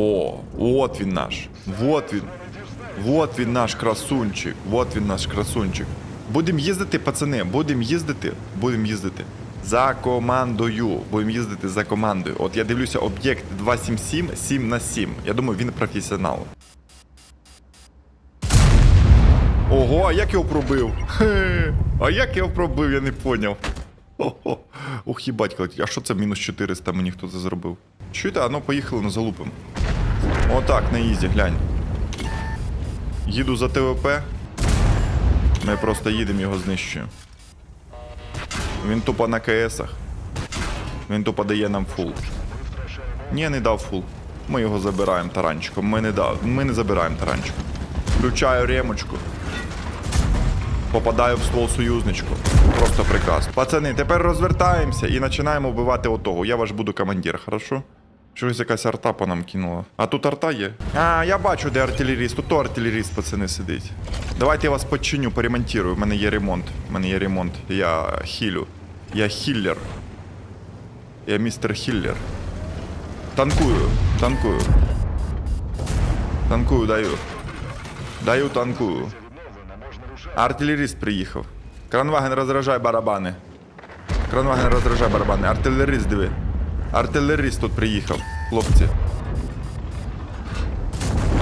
О, от він наш. Вот він. Вот він наш красунчик. Вот він наш красунчик. Будемо їздити, пацани, будемо їздити, будемо їздити. За командою. Будемо їздити за командою. От я дивлюся, об'єкт 277, 7 на 7. Я думаю, він професіонал. Ого, а як його пробив? Хе, а як його пробив, я не поняв. Хо-хо. Ох, їбать, а що це мінус 400 мені хто це зробив? Чуєте, а ну поїхали на залупим. Отак, на ізі, глянь. Їду за ТВП. Ми просто їдемо його знищуємо. Він тупо на КСах. Він тупо дає нам фул. Ні, не дав фул. Ми його забираємо таранчиком. Ми не дав. Ми не забираємо таранчиком. Включаю ремочку. Попадаю в ствол союзничку. Просто прекрасно. Пацани, тепер розвертаємося і починаємо вбивати отого. Я ваш буду командир, хорошо? Щось якась арта по нам кинула. А тут арта є? А, я бачу, де артилеріст. Тут артилеріст, пацани, сидить. Давайте я вас подчиню, поремонтую. У мене є ремонт. У мене є ремонт. Я хілю. Я хіллер. Я містер хіллер. Танкую, танкую. Танкую, даю. Даю танкую. Артилеріст приїхав. Кранваген розражай барабани. Кранваген розражай барабани. Артилеріст диви. Артилеріст тут приїхав, хлопці.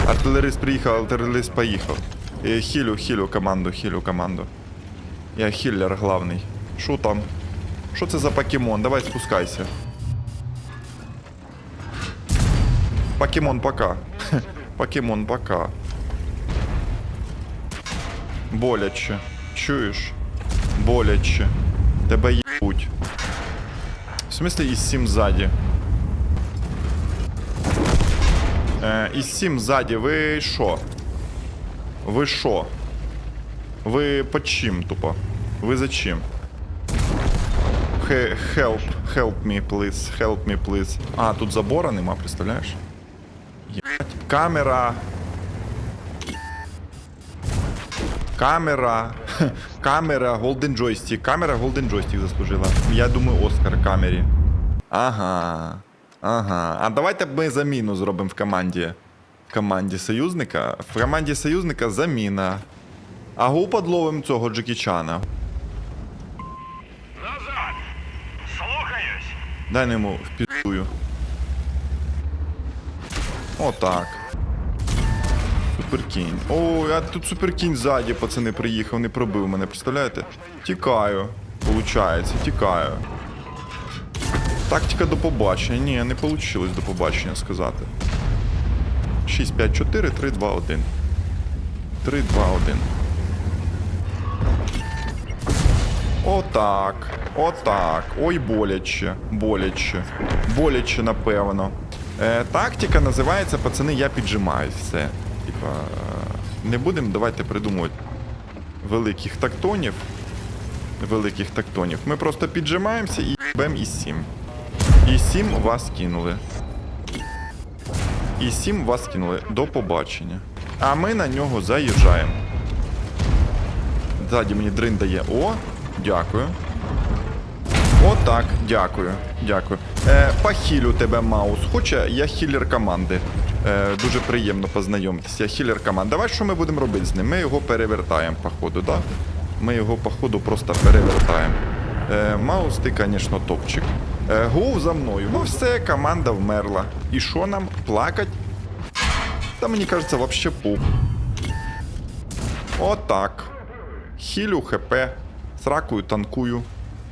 Артилеріст приїхав, артилеріст поїхав. Е, Хілю, хілю команду, хілю команду. Я хіллер главний. Що там? Що це за покемон? Давай спускайся. Покемон пока. Покемон пока. Боляче. Чуєш? Боляче. Тебе їбуть. В смысле із 7 ззаді? Е, із 7 ззаді, ви що? Ви що? Ви по чим тупо? Ви за чим? He- Help, help me, please, help me, please. А, тут забора нема, представляєш? Єбать. Камера. Камера. Камера, Golden Joystick. Камера Golden Joystick заслужила. Я думаю, Оскар камері. Ага. Ага. А давайте ми заміну зробимо в команді. В команді союзника. В команді союзника заміна. А гу подловим цього Джекі Чана. Назад! Слухаюсь! Дай йому впіздую. Отак. Суперкінь. О, а тут суперкінь ззаді, пацани, приїхав, не пробив мене, представляєте? Тікаю. Получається, тікаю. Тактика до побачення. Ні, не вийшло до побачення сказати. 6, 5, 4, 3, 2, 1. 3, 2, 1. Отак. Отак. Ой, боляче. Боляче. Боляче, напевно. Е, тактика називається пацани, я піджимаюсь. Все. Типа. Не будемо давайте придумувати великих тактонів. Великих тактонів. Ми просто піджимаємося і бем і 7. І 7 вас кинули. І 7 вас кинули. До побачення. А ми на нього заїжджаємо. Ззаді мені дрин дає. О, дякую. Отак, дякую. Дякую. Е, похилю тебе, Маус. Хоча я хілер команди. Е, дуже приємно познайомитися. Я хілер команди. Давай що ми будемо робити з ним? Ми його перевертаємо, походу, да? Ми його, походу, просто перевертаємо. Е, Маус, ти, звісно, топчик. Е, гов за мною. Ну все, команда вмерла. І що нам? Плакать? Та мені кажеться, вообще пух. Отак. Хілю ХП. Сракую танкую.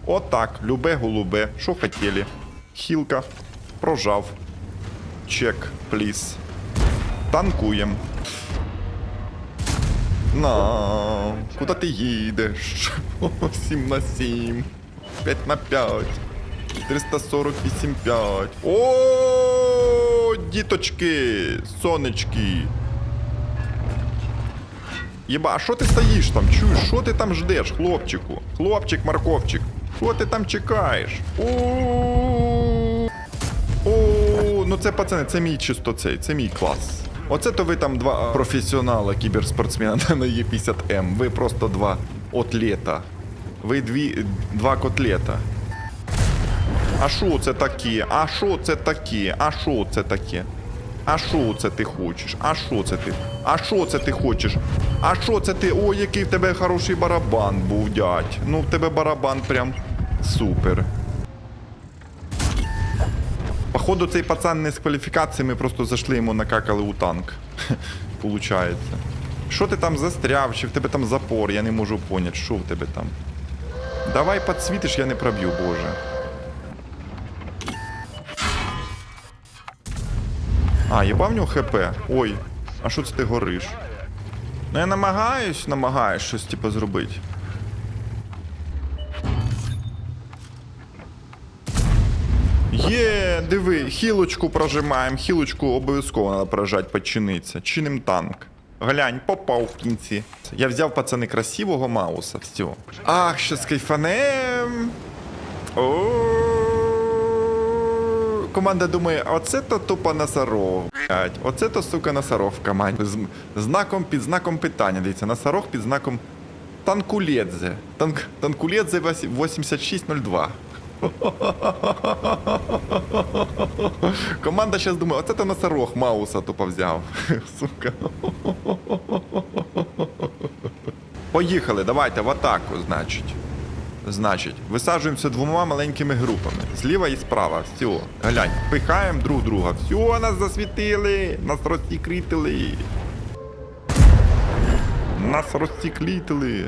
Отак. Любе голубе. Що хотіли. Хілка. Прожав. Чек, пліс. Танкуєм. На, куди ти їдеш? 7 на 7. 5 на 5. 348 5. О, діточки, сонечки. Єба, а що ти стоїш там? Чуєш, що ти там ждеш, хлопчику? Хлопчик, морковчик, що ти там чекаєш? О, о, ну це пацани, це мій чисто цей, це мій клас. Оце то ви там два професіонала, кіберспортсмена на Є50М. Ви просто два атлета. Ви дві, два котлета. А що це таке? А що це таке? А що це таке? А що це ти хочеш? А що це ти? А що це ти хочеш? А що це ти? Ой, який в тебе хороший барабан був, дядь. Ну, в тебе барабан прям супер. Походу, цей пацан не з кваліфікації, ми просто зайшли йому накакали у танк. Получається. Що ти там застряв? Чи в тебе там запор? Я не можу поняти, що в тебе там. Давай підсвітиш, я не проб'ю, боже. А, в нього ХП. Ой, а що це ти гориш? Ну я намагаюсь, намагаюсь щось типу зробити. Є, диви, хілочку прожимаємо, хілочку обов'язково треба прожати, починиться. Чиним танк. Глянь, попав в кінці. Я взяв пацани красивого мауса. Все. Ах, що з кайфанем. Команда думає, оце то тупо носорог. Оце то, сука, носорог в команді. З знаком під знаком питання. Дивіться, носорог під знаком Танкуледзе. Танк, Танкуледзе 8602. Команда зараз думає, оце то носорог Мауса тупо взяв. Сука. Поїхали, давайте в атаку, значить. Значить, висаджуємося двома маленькими групами. Зліва і справа. Все. Глянь, пихаємо друг друга. Все, нас засвітили, нас розсікрітили. Нас розсіклітили.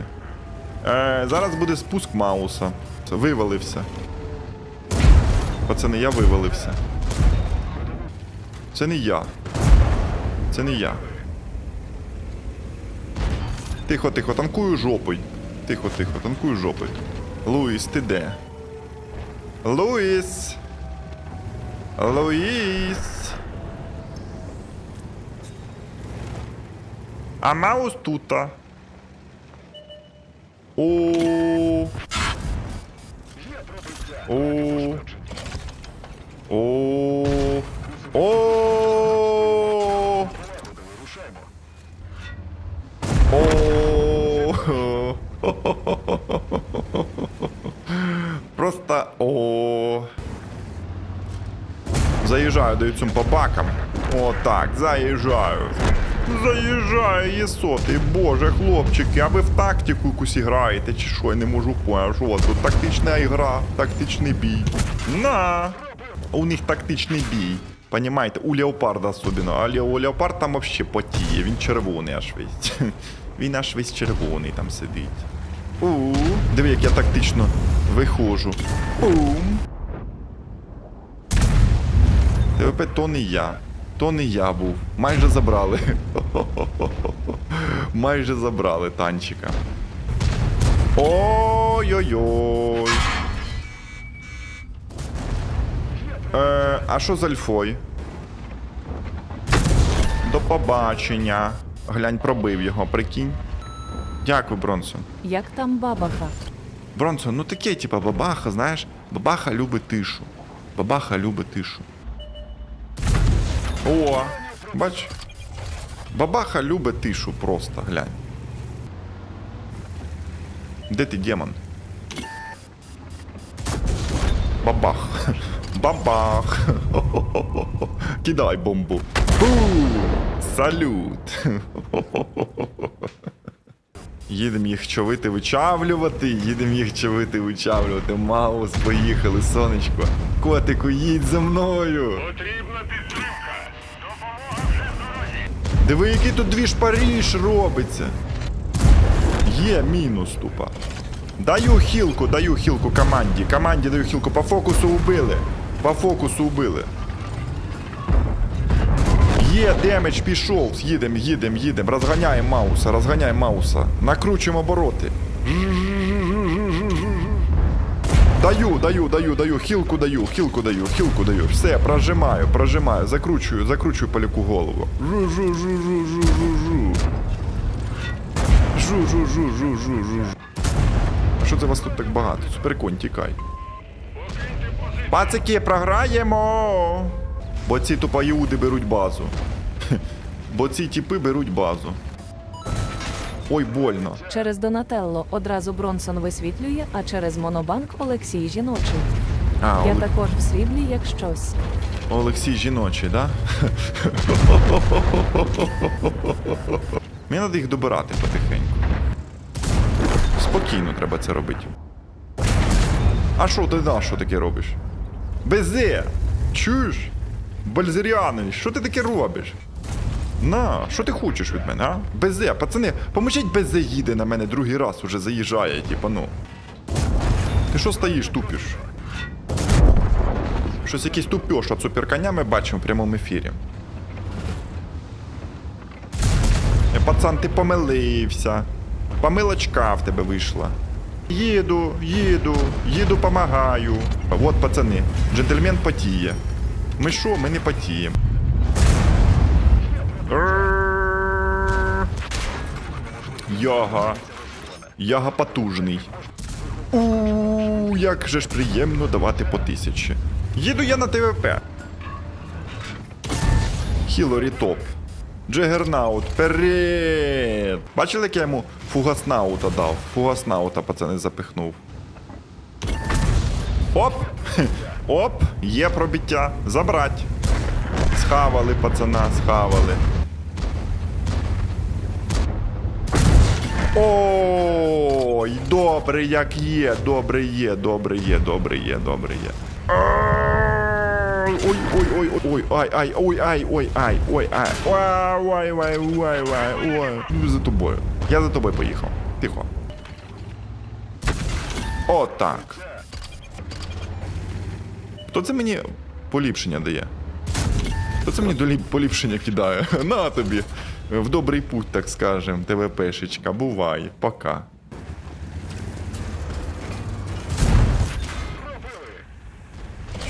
Е, зараз буде спуск Мауса. Вивалився. Пацани, я вивалився. Це не я. Це не я. Тихо, тихо, танкую жопою. Тихо, тихо, танкую жопою. Луїс, ти де? Луїс! Луїс! А Маус тута. О. О. О. О. О. Просто о. Заїжджаю даю цим по бакам. Так, заїжджаю. Заїжджаю, єсоти. Боже, хлопчики, а ви в тактику якусь граєте, чи що, я не можу поняти. Що у вас тут тактична гра, тактичний бій. На! У них тактичний бій. Понімаєте, у Леопарда особливо. А у Леопард там вообще потіє, він червоний аж весь. Він аж весь червоний там сидить. У, диви, як я тактично виходжу. Бум. ТВП то не я. То не я був. Майже забрали. Майже забрали танчика. Ой-ой-ой. Е, а що з Альфой? До побачення. Глянь, пробив його, прикинь. Дякую, Бронсон. Як там бабаха? Бронсон, ну таке, типа, бабаха, знаєш, бабаха любить тишу. Бабаха любить тишу. О, бач. Бабаха любить тишу просто, глянь. Де ти, демон? Бабах. Бабах. Кидай бомбу. Бу! Салют. Їдемо їх човити, вичавлювати, їдемо їх човити, вичавлювати. Маус, поїхали, сонечко. Котику, їдь за мною. Потрібна підтримка. Допомога вже в дорозі. Диви, який тут двіж Паріж робиться. Є мінус тупа. Даю хілку, даю хілку команді. Команді даю хілку. По фокусу убили. По фокусу убили. Є, демедж пішов. Їдем, їдем, їдем. Розганяємо Мауса, розганяємо Мауса. Накручуємо обороти. Даю, даю, даю, даю, хілку даю, хілку даю, хілку даю. Все, прожимаю, прожимаю, закручую, закручую поляку голову. Жу-жу-жу-жу-жу-жу-жу. Жу-жу-жу-жу-жу-жу. А що це вас тут так багато? Суперконь, тікай. Пацики, програємо! Бо ці тупо іуди беруть базу. Бо ці тіпи беруть базу. Ой, больно. Через Донателло одразу Бронсон висвітлює, а через Монобанк Олексій жіночий. А, Я Оле- також в сріблі, як щось. Олексій жіночий, да? Мені треба їх добирати потихеньку. Спокійно треба це робити. А що ти да, що таке робиш? Безе! Чуєш? Бальзеріани, що ти таке робиш? На, що ти хочеш від мене, а? Безе, пацани, поможіть Безе їде на мене другий раз уже заїжджає, типа, ну. Ти що стоїш, тупиш? Щось якийсь тупьош от суперконя ми бачимо в прямому ефірі. Е, Пацан, ти помилився. Помилочка в тебе вийшла. Їду, їду, їду, помагаю. От, пацани, джентльмен потіє. Ми що, ми не потіємо. Яга. Яга потужний. У, як же ж приємно давати по тисячі. Їду я на ТВП. Хілорі топ. Джегернаут, вперед! Бачили, як я йому фугаснаута дав? Фугаснаута, пацани, запихнув. Оп! Оп! Є пробиття. Забрать. Схавали, пацана, схавали. Ой, добре, як є, добре є, добре є, добре є, добре є. Ой, ой, ой, ой, ой, ай, ай, ой, ай, ой, ай, ой, ай, ой, ой, ой, ой, ой, ой. За тобою. Я за тобою поїхав. Тихо. Отак. Хто це мені поліпшення дає? Хто це мені доліп поліпшення кидає? На тобі. В добрий путь, так скажем, ТВПшечка. Бувай. Пока.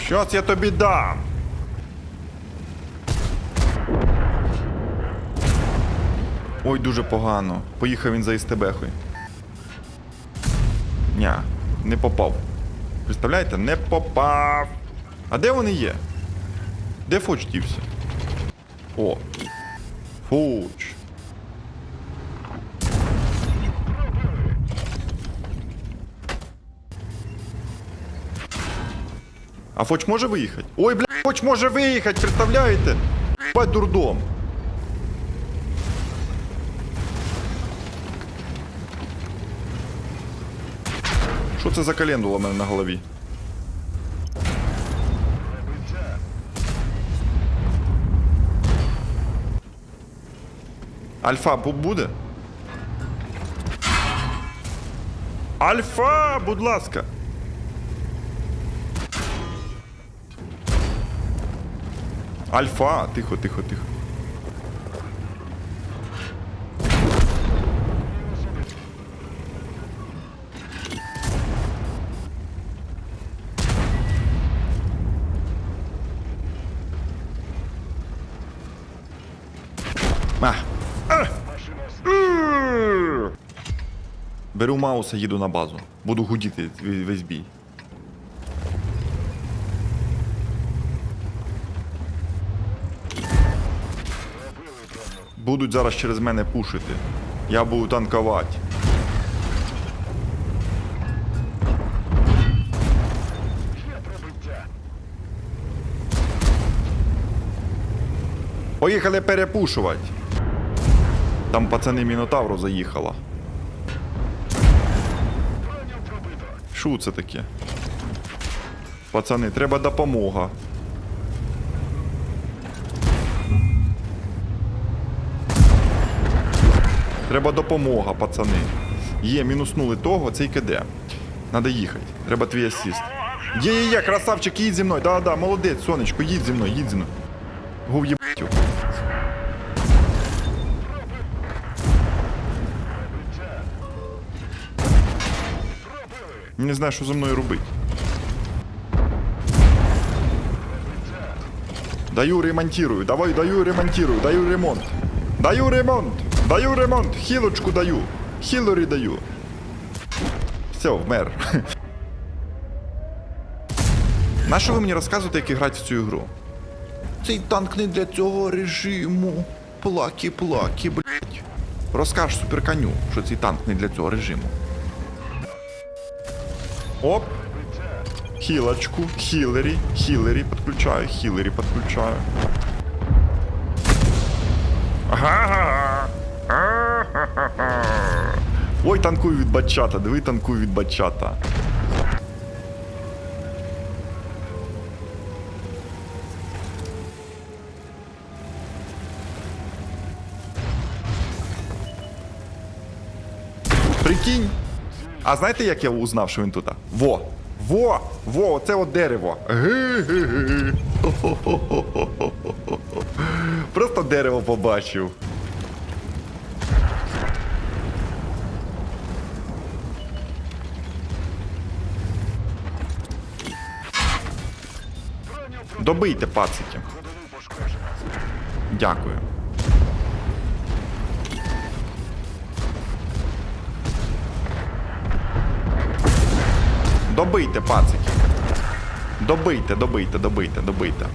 Щас я тобі дам. Ой, дуже погано. Поїхав він за СТБхою. Ня, не попав. Представляєте, не попав. А де вони є? Де Фоч дівся? О. Фоч. А Фоч може виїхати? Ой, бля, Фоч може виїхати, представляєте? Бать дурдом. Що це за календула в мене на голові? Альфа бу- буде? Альфа, будь ласка. Альфа, тихо, тихо, тихо. А. А. Беру Мауса, їду на базу. Буду гудіти весь бій. Будуть зараз через мене пушити. Я буду танкувати. Поїхали перепушувати. Там пацани Мінотавру заїхала. Що це таке? Пацани, треба допомога. Треба допомога, пацани. Є, мінуснули того, цей КД. Надо їхати. Треба твій асіст. Є, є, є, красавчик, їдь зі мною. Да-да, молодець, сонечко, їдь зі мною, їдь зі мною. Гов єбатю. Не знаю, що зі мною робити. Даю ремонтирую, давай даю ремонтирую, даю ремонт. Даю ремонт, даю ремонт, хілочку даю, хілорі даю. Все, вмер. На що ви мені розказуєте, як грати в цю ігру? Цей танк не для цього режиму. Плакі, плакі, блять. Розкаж суперканю, що цей танк не для цього режиму. Оп. хілочку, хілері, хілері підключаю, хілері підключаю. Ага. Ой, танкую від бачата, диви, танкую від бачата. Прикинь. А знаєте, як я узнав, що він тут? Во! Во! Во! Оце от дерево. Просто дерево побачив. Добийте пацики. Дякую. Добийте, пацики. Добийте, добийте, добийте, добийте.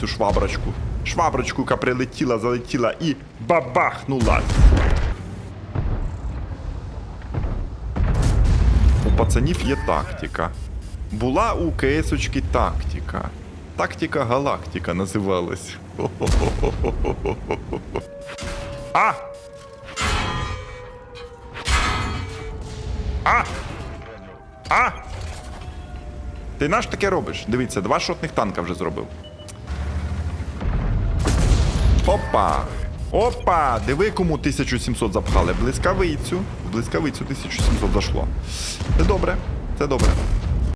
Цю шваброчку. Шваброчку, яка прилетіла, залетіла і бабахнула. У пацанів є тактика. Була у КСочки тактика. Тактика Галактика називалась. А! А! А! Ти наш таке робиш? Дивіться, два шотних танка вже зробив. Опа! Опа! Диви, кому 1700 запхали. Блискавицю. Блискавицю 1700 зашло. Це добре. Це добре.